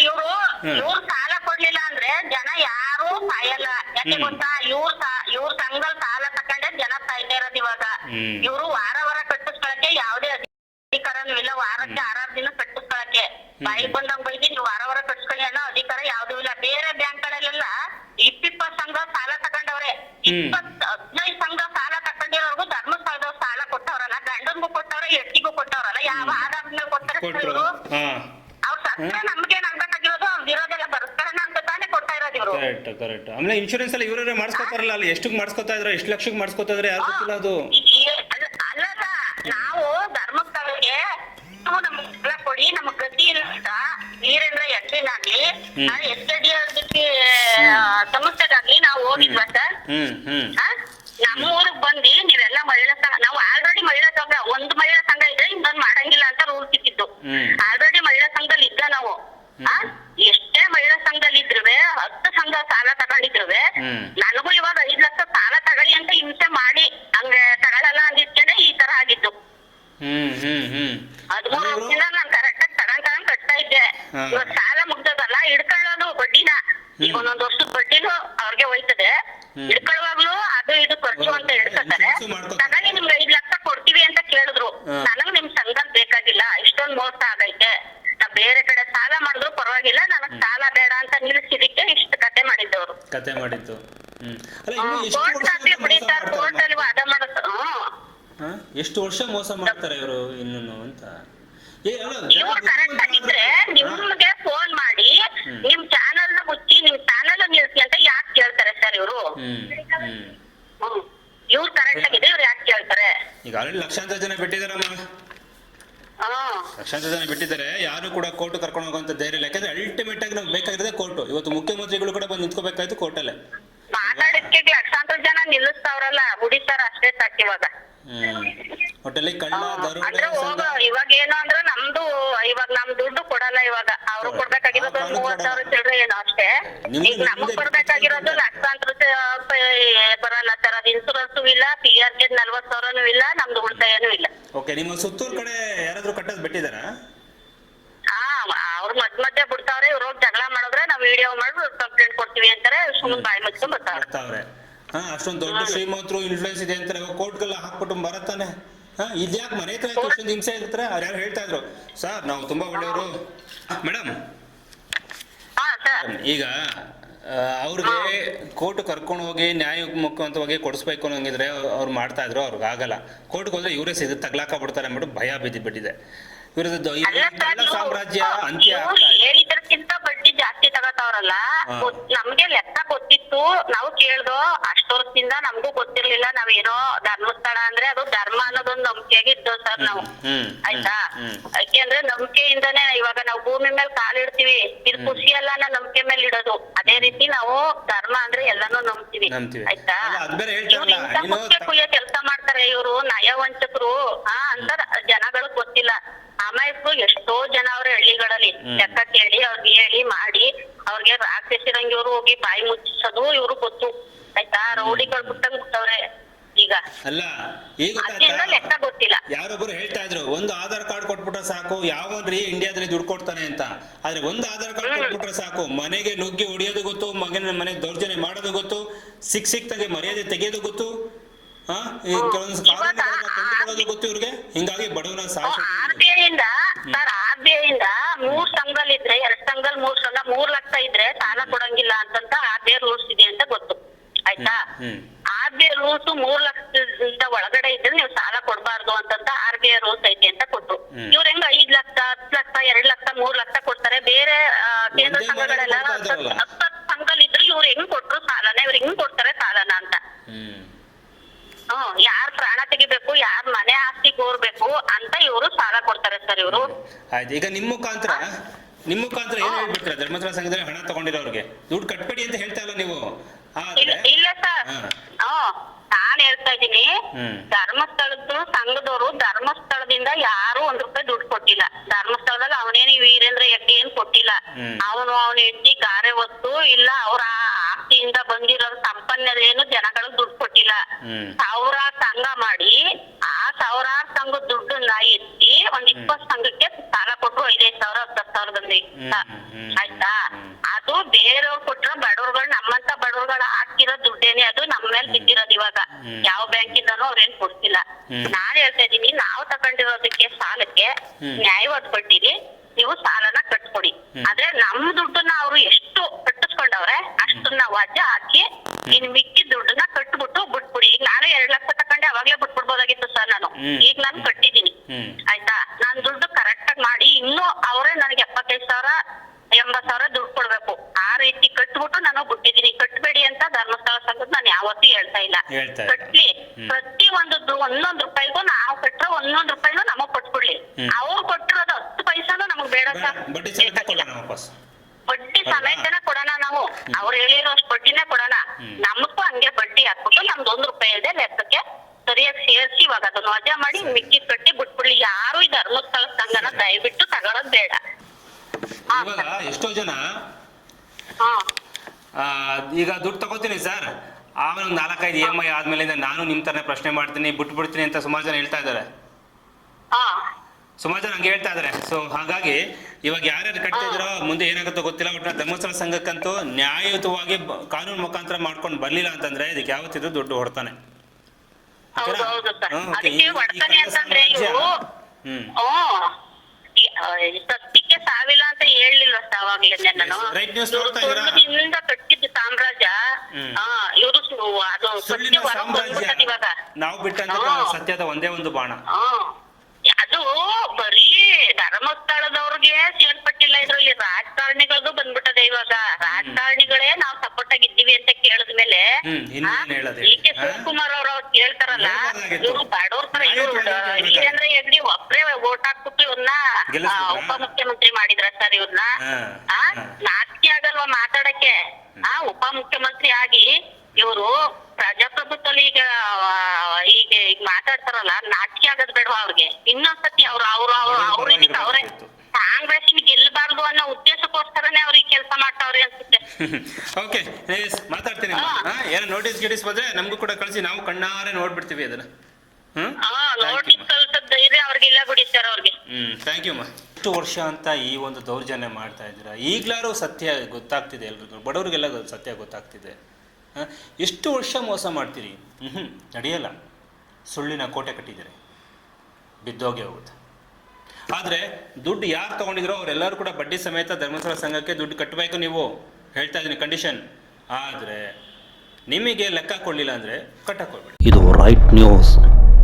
ಇವರು ಸಾಲ ಕೊಡ್ಲಿಲ್ಲ ಅಂದ್ರೆ ಜನ ಯಾರು ಸಾಯಲ್ಲ. ಯಾಕೆ. ಗೊತ್ತಾ? ಇವ್ರ ಇವ್ರ ಸಂಘದಲ್ಲಿ ಸಾಲ ತಕೊಂಡೆ ಜನ ಸಾಯ್ತಾ ಇರೋದು ಇವಾಗ. ಇವರು ವಾರ ವಾರ ಕಟ್ಟಿಸ್ಕೊಳಕ್ಕೆ ಯಾವ್ದೇ ಅಧಿಕಾರನೂ ಇಲ್ಲ ವಾರಕ್ಕೆ ಆರಾರು ದಿನ ಕಟ್ಟಿಸ್ಕೊಳಕ್ಕೆ. ಬಾಯಿ ಬಂದಂಗ್ ಬೈದಿ ನೀವು ವಾರ ವಾರ ಕಟ್ಟಿಸ್ಕೊಳ್ಳಿ ಅನ್ನೋ ಅಧಿಕಾರ ಯಾವ್ದು ಇಲ್ಲ. ಬೇರೆ ಬ್ಯಾಂಕ್ ಗಳಲ್ಲೆಲ್ಲ ಇಪ್ಪಿಪ್ಪತ್ ಸಂಘ ಸಾಲ ತಗೊಂಡವ್ರೆ. ಇಪ್ಪತ್ ಹದಿನೈದು ಸಂಘ ಸಾಲ ತಕೊಂಡಿರೋರ್ಗು ಧರ್ಮಸ್ಥಳದವ್ರು ಸಾಲ ಕೊಟ್ಟವ್ರಲ್ಲ. ಗಂಡನ್ಗೂ ಕೊಟ್ಟವ್ರ ಎಟ್ಟಿಗೂ ಕೊಟ್ಟವ್ರಲ್ಲ. ಯಾವ ಆಧಾರದ ಮೇಲೆ ಕೊಡ್ತಾರೆ ಅವ್ರ ಸತ್ರ ನಮ್ಗೆ ಅವ್ರ ಇರೋದೆಲ್ಲ ಬರ್ಸ್ಕೊಳ್ಳೋಣ ಅಂತ ತಾನೇ ಕೊಡ್ತಾ ಇರೋದು ಇವ್ರು. ಕರೆಕ್ಟ್ ಕರೆಕ್ಟ್ ಆಮೇಲೆ ಇನ್ಶೂರೆನ್ಸ್ ಎಲ್ಲ ಇವರೇ ಮಾಡಿಸ್ಕೊತಾರಲ್ಲ ಅಲ್ಲಿ ಎಷ್ಟಕ್ಕೆ ಮಾಡಿಸ್ಕೊತಾ ಇದ್ರೆ ಎಷ್ಟು ಲಕ್ಷಕ್ಕೆ ಮಾಡಿಸ್ಕೊತಾ ಇದ್ರೆ ಯಾರು ಗೊತ್ತಿಲ್ಲ ಅದು. ಅಲ್ಲಲ್ಲ ನಾವು ಧರ್ಮಸ್ಥಳಕ್ಕೆ ನೀವು ನಮ್ಗೆ ಕೊಡಿ ನಮ್ಮ ಗತಿ ಇಲ್ಲ ಅಂತ ವೀರೇಂದ್ರ ಹೆಗ್ಡೆನಾಗ್ಲಿ ಹ್ಮ್. ಎಸ್ ಡಿ ಅದಕ್ಕೆ ಸಂಸ್ಥೆಗಾಗ್ಲಿ ನಾವು ಹೋಗಿದ್ವಾ ಸರ್? ಹ್ಮ್ ಹ್ಮ್ ಆ? ನಮ್ಮ ಊರಿಗೆ ಬಂದು ನೀವೆಲ್ಲ ಮಹಿಳಾ ಸಂಘ ನಾವು ಆಲ್ರೆಡಿ ಮಹಿಳಾ ಸಂಘ ಒಂದು ಮಹಿಳಾ ಸಂಘ ಇದ್ರೆ ಇನ್ನೊಂದು ಮಾಡಂಗಿಲ್ಲ ಅಂತ ರೂಲ್ಸ್ ಇಟ್ಟಿದ್ದು. ಹ್ಮ್. ಆಲ್ರೆಡಿ ಮಹಿಳಾ ಸಂಘದಲ್ಲಿ ಇದ್ದ ನಾವು ಆ? ಎಷ್ಟೇ ಮಹಿಳಾ ಸಂಘದಲ್ಲಿ ಇದ್ರುವೆ ಹತ್ತು ಸಂಘ ಸಾಲ ತಗೊಂಡಿದ್ರು ನನಗೂ ಇವಾಗ ಐದ್ ಲಕ್ಷ ಸಾಲ ತಗೊಳ್ಳಿ ಅಂತ ಹಿಂಸೆ ಮಾಡಿ ಹಂಗ ತಗೊಳಲ್ಲ ಅಂದಿದ್ಕೇನೆ ಈ ತರ ಆಗಿದ್ದು. ಹ್ಮ್ ಹ್ಮ್ ಹ್ಮ್. ಹದಿಮೂರು ವರ್ಷದಿಂದ ನಾನು ಕರೆಕ್ಟ್ ಆಗಿ ತಗೊಂಡ್ ತಗೊಂಡ್ ಕಟ್ತಾ ಇದ್ದೆ. ಇವಾಗ ಸಾಲ ಮುಗ್ದದಲ್ಲ ಹಿಡ್ಕೊಳ್ಳೋದು ಬಡ್ಡಿನ. ಈಗ. ಒಂದೊಂದ್ ವರ್ಷದ ಬಡ್ಡಿನೂ ಅವ್ರಿಗೆ ಹೋಯ್ತದೆ. ಹಿಡ್ಕೊಳ್ಳುವಾಗ್ಲೂ ಅದು ಇದು ಖರ್ಚು ಅಂತ ಹಿಡ್ಕೊತಾರೆ. ತಗೊಳ್ಳಿ ನಿಮ್ಗೆ ಐದ್ ಲಕ್ಷ ಕೊಡ್ತೀವಿ ಅಂತ ಕೇಳಿದ್ರು. ನನಗ್ ನಿಮ್ ಸಂಘ ಬೇಕಾಗಿಲ್ಲ ಇಷ್ಟೊಂದ್ ಮೋಸ ಆಗೈತೆ. ನಾ ಬೇರೆ ಕಡೆ ಸಾಲ ಮಾಡಿದ್ರು ಪರವಾಗಿಲ್ಲ ನನಗ್ ಸಾಲ ಬೇಡ ಅಂತ ನಿಲ್ಸಿದಕ್ಕೆ ಇಷ್ಟು ಕತೆ ಮಾಡಿದ್ದವ್ರು ಕತೆ ಮಾಡಿದ್ದು. ಹ್ಮ್. ಅಲ್ಲ ಇನ್ನು ಎಷ್ಟು ವರ್ಷ ಮೋಸ ಮಾಡ್ತಾರೆ? ಎಷ್ಟು ವರ್ಷ ಮೋಸ ಮಾಡ್ತಾರೆ ಇವರು ಇನ್ನೂ ಅಂತ? ಏ ಅಲ್ಲ ಜನ ಇವ್ರು ಕರೆಕ್ಟ್ ಆಗಿದ್ರೆ ಬುದ್ಧಿವಂತರಾದ್ರೆ- ನಿಮ್ಗೆ ಫೋನ್ ಮಾಡಿ ಹ್ಮ್. ನಿಮ್ ಚಾನಲ್ನ ಮುಚ್ಚಿ ನಿಮ್ ಚಾನಲ್ ನಿಲ್ಸಿ ಅಂತ ಯಾಕೆ ಕೇಳ್ತಾರೆ ಸರ್ ಇವರು? ಹ್ಮ್ ಇವ್ರು ಕರೆಕ್ಟ್ ಆಗಿದೆ ಇವ್ರು ಯಾಕೆ ಕೇಳ್ತಾರೆ? ಈಗ ಆಲ್ರೆಡಿ ಲಕ್ಷಾಂತರ ಜನ ಬಿಟ್ಟಿದಾರಮ್ಮ ಲಕ್ಷಾಂತರ ಜನ ಬಿಟ್ಟಿದ್ದಾರೆ. ಯಾರು ಕೂಡ ಕೋರ್ಟ್ ಕರ್ಕೊಂಡು ಹೋಗುವಂತ ಧೈರ್ಯ ಇಲ್ಲ. ಯಾಕಂದ್ರೆ ಅಲ್ಟಿಮೇಟ್ ಆಗಿ ನಮ್ಗೆ ಬೇಕಾಗಿರೋದೇ ಕೋರ್ಟ್ ಇವತ್ತು ಮುಖ್ಯಮಂತ್ರಿಗಳು ಕೂಡ ಬಂದು ನಿಂತ್ಕೋಬೇಕಾಯ್ತು ಕೋರ್ಟಲ್ಲೇ ಮಾತಾಡಕ್ಕೆ ಲಕ್ಷಾಂತರ ಜನ ನಿಲ್ಲಿಸ್ತಾವ್ರಲ್ಲ ಹುಡಿತಾರ ಅಷ್ಟೇ ಸಾಕು ಇವಾಗ. ಹ್ಮ್. ಒಟ್ಟಲ್ಲಿ ಕಳ್ಳ ದರೋಡೆ ಹೋಗ ಇವಾಗ ಏನು ಅಂದ್ರೆ ನಮ್ದು ಇವಾಗ ನಮ್ ದುಡ್ಡು ಕೊಡಲ್ಲ ಇವಾಗ ಅವ್ರು. ಕೊಡ್ಬೇಕಾಗಿರೋದು ಆ ಮೂವತ್ ಸಾವಿರ. ಚಿಲ್ಲರೆ ಏನೋ ಅಷ್ಟೇ. ಈಗ ನಮಗ್ ಕೊಡ್ಬೇಕಾಗಿರೋದು ಲಕ್ಷಾಂತರ ಬರಲ್ಲ ಸರ್ ಅದು ಇನ್ಸೂರೆನ್ಸ್ ಇಲ್ಲ ಪಿ ಆರ್ ಕೆ ನಲ್ವತ್ ಸಾವಿರನೂ ಇಲ್ಲ ನಮ್ದು ಉಳಿತಾಯನೂ ಇಲ್ಲ. ಓಕೆ ನಿಮ್ಮ ಸುತ್ತೂರ್ ಕಡೆ ಯಾರಾದ್ರೂ ಕಟ್ಟೋದು ಬಿಟ್ಟಿದಾರ? ಹಾ ಅವ್ರು ಮಧ್ಯೆ ಬಿಡ್ತಾವ್ರೆ ಇವ್ರು ಹೋಗಿ ಜಗಳ ಮಾಡಿದ್ರೆ ನಾವ್ ವಿಡಿಯೋ ಮಾಡಿ ಕಂಪ್ಲೇಂಟ್ ಕೊಡ್ತೀವಿ ಅಂತಾರೆ ಸುಮ್ಮನೆ ಬಾಯಿ ಮುಚ್ಕೊಂಡ್ ಬರ್ತಾವ್ರೆ. ಹಾ ಅಷ್ಟೊಂದು ದೊಡ್ಡ ಶ್ರೀಮಂತರು ಇನ್ಫ್ಲೂಯೆನ್ಸ್ ಇದೆ ಅಂತಾರೆ ಕೋರ್ಟ್ಗೆಲ್ಲ ಹಾಕ್ಬಿಟ್ಟು ಬರತ್ತಾನೆ ಇದ್ಯಾಕೆ ಮನೆ ಹತ್ರ ಯಾಕೆ ಇಷ್ಟೊಂದು ಹಿಂಸೆ ಇರ್ತಾರೆ? ಅವ್ರು ಯಾರು ಹೇಳ್ತಾ ಇದ್ರು? ಸರ್ ನಾವು ತುಂಬಾ ಒಳ್ಳೆಯವರು. ಮೇಡಮ್ ಈಗ ಅವ್ರಿಗೆ ಕೋರ್ಟ್ ಕರ್ಕೊಂಡು ಹೋಗಿ ನ್ಯಾಯ ಮುಖಾಂತರವಾಗಿ ಕೊಡಿಸ್ಬೇಕು ಅನ್ನೋಂಗಿದ್ರೆ ಅವ್ರು ಮಾಡ್ತಾ ಇದ್ರು ಅವ್ರಿಗೆ ಆಗಲ್ಲ. ಕೋರ್ಟ್ಗೆ ಹೋದ್ರೆ ಇವರೇ ಸಿಗ ತಗ್ಲಾಕ ಬಿಡ್ತಾರೆ ಅಂದ್ಬಿಟ್ಟು ಭಯ ಬಿದ್ದು ಬಿಟ್ಟಿದೆ. ಇವ್ರದ್ದು ಸಾಮ್ರಾಜ್ಯ ಅಂತ್ಯ ಹೇಳಿದ್ರಕ್ಕಿಂತ ಬಡ್ಡಿ ಜಾಸ್ತಿ ತಗೋತಾವ್ರಲ್ಲ. ನಮ್ಗೆ ಲೆಕ್ಕ ಗೊತ್ತಿತ್ತು. ನಾವು ಕೇಳ್ದೋ ವರ್ಷದಿಂದ ನಮಗೂ ಗೊತ್ತಿರ್ಲಿಲ್ಲ. ನಾವೇನೋ ಧರ್ಮಸ್ಥಳ ಅಂದ್ರೆ ಅದು ಧರ್ಮ ಅನ್ನೋದೊಂದು ನಂಬಿಕೆಗೆ ಇದ್ದೋ ಸರ್ ನಾವು. ಆಯ್ತಾ. ಯಾಕೆಂದ್ರೆ ನಂಬಿಕೆಯಿಂದಾನೇ ಇವಾಗ ನಾವು ಭೂಮಿ ಮೇಲೆ ಕಾಲಿಡ್ತೀವಿ ಇದು ಖುಷಿ ಎಲ್ಲ ನಂಬಿಕೆ ಮೇಲೆ ಇಡೋದು. ಅದೇ ರೀತಿ ನಾವು ಧರ್ಮ ಅಂದ್ರೆ ಎಲ್ಲಾನು ನಂಬ್ತೀವಿ. ಆಯ್ತಾ? ಇವ್ರು ಇಂಥ ಮುಖ್ಯ ಕುಯ್ಯೋ ಕೆಲಸ ಮಾಡ್ತಾರೆ ಇವರು ನಯವಂಚಕರು ಹಾ ಅಂತ ಜನಗಳಿಗೆ ಗೊತ್ತಿಲ್ಲ. ಅಮಾಯಕರು ಎಷ್ಟೋ ಜನ ಅವ್ರ ಹಳ್ಳಿಗಳಲ್ಲಿ. ಲೆಕ್ಕ ಕೇಳಿ ಅವ್ರಿಗೆ ಹೇಳಿ ಮಾಡಿ ಅವ್ರಿಗೆ ರಾಕ್ಷಸಿರಂಗಿ ಇವ್ರು ಹೋಗಿ ಬಾಯಿ ಮುಚ್ಚಿಸೋದು ಇವ್ರು ಗೊತ್ತು. ಆಯ್ತಾ? ರೌಡಿಗಳು ಬಿಟ್ಟಂಗ್ ಬಿಟ್ಟವ್ರೆ ಈಗ. ಅಲ್ಲ ಈಗ ಅದ್ರಿಂದ ಲೆಕ್ಕ ಗೊತ್ತಿಲ್ಲ. ಯಾರೊಬ್ರು ಹೇಳ್ತಾ ಇದ್ರು ಒಂದು ಆಧಾರ್ ಕಾರ್ಡ್ ಕೊಟ್ಬಿಟ್ರೆ ಸಾಕು ಯಾವನ್ರಿ ಇಂಡಿಯಾದಲ್ಲಿ ದುಡ್ಡು ಕೊಡ್ತಾನೆ ಅಂತ. ಆದ್ರೆ ಒಂದು ಆಧಾರ್ ಕಾರ್ಡ್ ಕೊಟ್ಬಿಟ್ರೆ ಸಾಕು ಮನೆಗೆ ನುಗ್ಗಿ ಹೊಡಿಯೋದು ಗೊತ್ತು ಮಗನ ಮನೆಗೆ ದೌರ್ಜನ್ಯ ಮಾಡೋದು ಗೊತ್ತು ಸಿಕ್ ಸಿಕ್ತಾಗೆ ಮರ್ಯಾದೆ ತೆಗೆಯೋದು ಗೊತ್ತು. ಹಾ ಕೆಲವೊಂದು ತಂದುಕೊಳ್ಳೋದು ಗೊತ್ತು ಇವ್ರಿಗೆ? ಹಿಂಗಾಗಿ ಬಡವರ ಆರ್ ಬಿ ಐ ಇಂದ ಸರ್ ಆರ್ ಬಿ ಮೂರ್ ಸಂಘಲ್ ಇದ್ರೆ ಎರಡ್ ಸಂಘಲ್ ಮೂರ್ ಸಂಘ ಮೂರ್ ಲಕ್ಷ ಇದ್ರೆ ಸಾಲ ಕೊಡಂಗಿಲ್ಲ ಅಂತಂತ ಆರ್ ಬಿ ಐ ರೂಲ್ಸ್ ಇದೆ ಅಂತ ಗೊತ್ತು. ಆಯ್ತಾ? ಆರ್ ಬಿ ಐ ರೂಲ್ಸ್ ಮೂರ್ ಲಕ್ಷದಿಂದ ಒಳಗಡೆ ಇದ್ರೆ ನೀವು ಸಾಲ ಕೊಡಬಾರ್ದು ಅಂತಂತ ಆರ್ ಬಿ ಐ ರೂಲ್ಸ್ ಐತೆ ಅಂತ ಕೊಟ್ರು. ಇವ್ರ ಹೆಂಗ ಐದ್ ಲಕ್ಷ ಹತ್ತು ಲಕ್ಷ ಎರಡ್ ಲಕ್ಷ ಮೂರ್ ಲಕ್ಷ ಕೊಡ್ತಾರೆ? ಬೇರೆ ಕೇಂದ್ರ ಸಂಘಗಳೆಲ್ಲ. ಹತ್ತು ಸಂಘಲ್ ಇದ್ರೆ ಇವ್ರು ಹೆಂಗ್ ಕೊಟ್ರು ಸಾಲನ? ಇವ್ರು ಹೆಂಗ್ ಕೊಡ್ತಾರೆ ಸಾಲನ? ಹ್ಮ್ ಯಾರ್ ಪ್ರಾಣ ತೆಗಿಬೇಕು ಯಾರ್ ಮನೆ ಆಸ್ತಿ ಕೋರ್ಬೇಕು ಅಂತ ಇವರು ಸಾಲ ಕೊಡ್ತಾರೆ ಸರ್ ಇವರು. ಆಯ್ತು ಈಗ ಮುಖಾಂತರ ಮುಖಾಂತರ ಏನ್ ಹೇಳ್ಬಿಟ್ರೆ ಧರ್ಮಸ್ಥಳ ಸಂಘದಲ್ಲಿ ಹಣ ತಗೊಂಡಿರೋರಿಗೆ? ದುಡ್ಡು ಕಟ್ಬೇಡಿ ಅಂತ ಹೇಳ್ತಾ ಇಲ್ಲ ನೀವು? ಆದ್ರೆ ಇಲ್ಲ ಇಲ್ಲ ಸರ್. ಹಾ. ಹ್ಮ್ ನಾನ್ ಹೇಳ್ತಾ ಇದ್ದೀನಿ. ಹ್ಮ್. ಧರ್ಮಸ್ಥಳದ ಸಂಘದವರು ಧರ್ಮಸ್ಥಳದಿಂದ ಯಾರು ಒಂದ್ ರೂಪಾಯಿ ದುಡ್ಡು ಕೊಟ್ಟಿಲ್ಲ. ಧರ್ಮಸ್ಥಳದಲ್ಲಿ ಅವನೇನು ವೀರೇಂದ್ರ ಹೆಗ್ಡೆ ಏನ್ ಕೊಟ್ಟಿಲ್ಲ. ಹ್ಮ್. ಅವನು ಅವನ ಹೆಂಡತಿ ಗಾರೆ ಹೊತ್ತು ಇಲ್ಲ ಅವ್ರ ಆಸ್ತಿಯಿಂದ ಬಂದಿರೋ ಸಂಪನ್ನೇನು ಜನಗಳಿಗೆ ದುಡ್ಡು ಹ್ಮ್. ಸಾವಿರಾರು ಸಂಘ ಮಾಡಿ ಆ ಸಾವಿರಾರು ಸಂಘದ ದುಡ್ಡನ್ನ ಎತ್ತಿ ಒಂದ್ ಇಪ್ಪತ್ ಸಂಘಕ್ಕೆ ಸಾಲ ಕೊಟ್ಟು ಐದೈದು ಸಾವಿರ ಹತ್ತು ಸಾವಿರ ಹ್ಮ್, ಹ್ಮ್, ಹ್ಮ್, ಆಯ್ತಾ? ಅದು ಬೇರೆಯವ್ರು ಕೊಟ್ರ ಬಡವ್ರುಗಳು ನಮ್ಮಂತ ಬಡವರುಗಳು ಹಾಕಿರೋ ದುಡ್ಡೇನೆ ಅದು ನಮ್ಮ ಮೇಲೆ ಬಿದ್ದಿರೋದು ಇವಾಗ. ಯಾವ ಬ್ಯಾಂಕಿಂದನೂ ಅವ್ರೇನ್ ಕೊಡ್ತಿಲ್ಲ. ನಾನ್ ಹೇಳ್ತಾ ಇದೀನಿ ನಾವು ತಗೊಂಡಿರೋದಕ್ಕೆ ಸಾಲಕ್ಕೆ. ನ್ಯಾಯವಾದ ಬಡ್ಡಿಗೆ ನೀವು ಸಾಲನ ಕಟ್ಕೊಡಿ. ಆದ್ರೆ ನಮ್ ದುಡ್ಡನ್ನ ಅವ್ರು ಎಷ್ಟು ವಜಾ ಹಾಕಿ ಇನ್ ಮಿಕ್ಕಿ ದುಡ್ಡನ್ನ ಕಟ್ಬಿಟ್ಟು ಬಿಟ್ಬಿಡಿ. ಈಗ ನಾನು ಎರಡ್ ಲಕ್ಷ ತಕೊಂಡೆ ಅವಾಗ್ಲೇ ಬಿಟ್ಬಿಡ್ಬೋದಾಗಿತ್ತು ಸರ್ ನಾನು. ಈಗ ನಾನು ಕಟ್ಟಿದೀನಿ ಆಯ್ತಾ? ನಾನ್ ದುಡ್ಡು ಕರೆಕ್ಟ್ ಆಗಿ ಮಾಡಿ ಇನ್ನು ಅವರೇ ನನಗೆ ಎಪ್ಪತ್ತೈದು ಸಾವಿರ ಎಂಬತ್ ಸಾವಿರ ದುಡ್ಡು ಕೊಡ್ಬೇಕು. ಆ ರೀತಿ ಕಟ್ಬಿಟ್ಟು ನಾನು ಬಿಟ್ಟಿದೀನಿ ಕಟ್ಬೇಡಿ ಅಂತ ಧರ್ಮಸ್ಥಳ ಸಂಘದ ನಾನು ಯಾವತ್ತೂ ಹೇಳ್ತಾ ಇಲ್ಲ. ಹೇಳ್ತಾ ಇಲ್ಲ. ಕಟ್ಲಿ ಹ್ಮ್. ಪ್ರತಿ ಒಂದು ದು- ಒಂದೊಂದ್ ರೂಪಾಯಿಗೂ ನಾವು ಕಟ್ಟರೆ ಒಂದೊಂದ್ ರೂಪಾಯಿನೂ ನಮಗ್ ಕೊಟ್ಬಿಡ್ಲಿ ಹ್ಮ್. ಅವ್ರು ಕೊಟ್ಟಿರೋದು ಹತ್ತು ಪೈಸಾನು ನಮಗ್ ಬೇಡ ಬೇಡ, ಸರ್ ಬಡ್ಡಿ ಸಮೇತ ಬೇಕಾಗಿಲ್ಲ. ಕೊಡೋಣ ವಾಪಸ್ ಬಡ್ಡಿ ಸಮೇತನ ಕೊಡೋಣ ನಾವು ಅವ್ರು ಹೇಳಿರೋ ಅಷ್ಟು ಬಡ್ಡಿನೇ ಕೊಡೋಣ ಹ್ಮ್. ನಮಗೂ ಹಂಗೆ ಬಡ್ಡಿ ಹಾಕ್ಬಿಟ್ಟು ನಮ್ದು ಒಂದ್ ರೂಪಾಯಿ ಇದೆ ಲೆಕ್ಕಕ್ಕೆ ಸರಿಯಾಗಿ ಸೇರ್ಸಿ ಇವಾಗ ಅದನ್ನ ವಜಾ ಮಾಡಿ ಮಿಕ್ಕಿ ಕಟ್ಟಿ ಬಿಟ್ಬಿಡ್ಲಿ ಯಾರು ಈ ಧರ್ಮಸ್ಥಳ ಸಂಘನ ದಯವಿಟ್ಟು ತಗೊಳೋದ್ ಬೇಡ ಹಾ, ಇವಾಗ ಎಷ್ಟೋ ಜನ ಹಾ ಆ, ಈಗ ದುಡ್ಡು ಸರ್. ಆಮೇಲೆ ಒಂದು ನಾಲ್ಕೈದು ಇ ಎಂ ಐ ಆದ್ಮೇಲಿಂದ ನಾನು ನಿಮ್ಮ ಥರನೇ ಪ್ರಶ್ನೆ ಮಾಡ್ತೀನಿ ಬಿಟ್ಟು ಬಿಡ್ತೀನಿ ಅಂತ ಸುಮಾರು ಜನ ಹೇಳ್ತಾ ಇದ್ದಾರೆ. ಹಾ. ಸುಮಾರು ಜನ ಹಂಗೆ ಹೇಳ್ತಾ ಇದ್ದಾರೆ. ಸೊ ಹಾಗಾಗಿ ಇವಾಗ ಯಾರ್ಯಾರು ಕಟ್ತಾ ಇದ್ರೋ ಮುಂದೆ ಏನಾಗುತ್ತೋ ಗೊತ್ತಿಲ್ಲ ಬಟ್ ಧರ್ಮಸ್ಥಳ ಸಂಘಕ್ಕಂತೂ ನ್ಯಾಯಯುತವಾಗಿ ಬ- ಕಾನೂನು ಮುಖಾಂತರ ಮಾಡ್ಕೊಂಡು ಬರ್ಲಿಲ್ಲ ಅಂತಂದ್ರೆ ಇದಕ್ಕೆ ಯಾವತ್ತಿದ್ರು ದುಡ್ಡು ಹೊಡ್ತಾನೆ. ಹೌದು ಹೌದು ಸರ್. ಹ್ಮ್, ಓಕೆ. ಅದಕ್ಕೆ ಈ- ಈ ಅಂತಂದ್ರೆ ಸಾಮ್ರಾಜ್ಯ- ಇವರು ಹ್ಮ್. ಹ್ಮ್. ಈ- ಆ, ಈ ಸತ್ಯಕ್ಕೆ ಸಾವಿಲ್ಲ ಅಂತ ಹೇಳಿಲ್ವ ಸರ್ ಅವಾಗ್ಲೇ ನಾನು Yes, right news ಇವ್ರು ನೋಡ್ತಾ ಇದ್ದೀರಾ? ಸುಳ್ಳಿನಿಂದ ಕಟ್ಟಿದ್ದ ಸಾಮ್ರಾಜ್ಯ? ಇವರು ಅದು ಸತ್ಯ ಹೊರಗ್ ಇವಾಗ. ನಾವು ಬಿಟ್ಟಂತ ಸತ್ಯದ ಒಂದೇ ಒಂದು ಬಾಣ. ಅದು ಬರೀ ಧರ್ಮಸ್ಥಳದವ್ರಿಗೆ ಸೇರ್ಪಟ್ಟಿಲ್ಲ ಇದ್ರಲ್ಲಿ ರಾಜಕಾರಣಿಗಳಿಗೂ ಬಂದ್ಬಿಟ್ಟದೆ ಇವಾಗ. ರಾಜಕಾರಣಿಗಳೇ ನಾವು ಸಪೋರ್ಟ್ ಆಗಿದ್ದೀವಿ ಅಂತ ಕೇಳಿದ ಮೇಲೆ ಕೆ? ಶಿವಕುಮಾರ್ ಅವ್ರು ಅವ್ರು ಕೇಳ್ತಾರಲ್ಲ ಇವರು ಬಡವ್ರ ತರ ಇಲ್ಲಂದ್ರೆ ಇವ್ರು. ವೀರೇಂದ್ರ ಹೆಗ್ಡಿ ಒಬ್ರೇ ಓಟ್ ಹಾಕ್ಬಿಟ್ಟು ಇವ್ರನ್ನ? ಉಪಮುಖ್ಯಮಂತ್ರಿ ಮಾಡಿದ್ರ ಸರ್ ಇವ್ರನ್ನ? ಹಾ, ಆ ಉಪ ಮಾತಾಡಕ್ಕೆ ಉಪಮುಖ್ಯಮಂತ್ರಿ ಆಗಿ ಇವರು ಪ್ರಜಾಪ್ರಭುತ್ವದಲ್ಲಿ ಈಗ ಈಗ ಈಗ ಮಾತಾಡ್ತಾರಲ್ಲ ನಾಚಿಕೆ ಆಗದ್ ಬೇಡವಾ ಅವ್ರಿಗೆ? ಇನ್ನೊಂದ್ಸತಿ ಅವ್ರು ಅವ್ರು ಅವ್ರು ಅವ್ರ ಇದಕ್ಕೆ ಅವ್ರೆ ಕಾಂಗ್ರೆಸ್ ಗೆಲ್ಲಬಾರ್ದು ಅನ್ನೋ ಉದ್ದೇಶಕ್ಕೋಸ್ಕರನೇ ಅವ್ರಿಗೆ ಕೆಲಸ ಮಾಡ್ತಾವ್ರಿ ಅನ್ಸುತ್ತೆ. ಓಕೆ ಮಾತಾಡ್ತೀನಿ. ಹಾ. ನೋಟಿಸ್ ಗಿಟಿಸ್ ಬಂದ್ರೆ ನಮಗೂ ಕೂಡ ಕಳಿಸಿ ನಾವು ಕಣ್ಣಾರೆ ನೋಡ್ಬಿಡ್ತೀವಿ ಅದನ್ನ. ಹ್ಮ್? ನೋಟಿಸ್ ಕಳ್ಸದ್ ಧೈರ್ಯ ಅವ್ರಿಗಿಲ್ಲ ಬಿಡಿ ಸರ್ ಅವ್ರಿಗೆ. ಹ್ಮ್ ಥ್ಯಾಂಕ್ ಯು ಮಾ ಎಷ್ಟು ವರ್ಷ ಅಂತ ಈ ಒಂದು ದೌರ್ಜನ್ಯ ಮಾಡ್ತಾ ಇದ್ದೀರಾ? ಈಗಲಾರು ಸತ್ಯ ಗೊತ್ತಾಗ್ತಿದೆ ಎಲ್ರಿಗೂ. ಬಡವರಿಗೆಲ್ಲ ಸತ್ಯ ಗೊತ್ತಾಗ್ತಿದೆ. ಎಷ್ಟು ವರ್ಷ ಮೋಸ ಮಾಡ್ತೀರಿ? ಹ್ಞೂ ನಡೆಯಲ್ಲ. ಸುಳ್ಳಿನ ಕೋಟೆ ಕಟ್ಟಿದ್ದೀರಿ. ಬಿದ್ದೋಗಿ ಹೋಗುತ್ತೆ. ಆದರೆ ದುಡ್ಡು ಯಾರು ತಗೊಂಡಿದ್ರೋ ಅವರೆಲ್ಲರೂ ಕೂಡ ಬಡ್ಡಿ ಸಮೇತ ಧರ್ಮಸ್ಥಳ ಸಂಘಕ್ಕೆ ದುಡ್ಡು ಕಟ್ಟಬೇಕು ನೀವು. ಹೇಳ್ತಾ ಇದ್ದೀನಿ ಕಂಡೀಷನ್ ಆದರೆ ನಿಮಗೆ ಲೆಕ್ಕ ಕೊಡಲಿಲ್ಲ ಅಂದರೆ ಕಟ್ಟಕ್ಕೆ ಹೋಗ್ಬೇಡಿ. ಇದು ರೈಟ್ ನ್ಯೂಸ್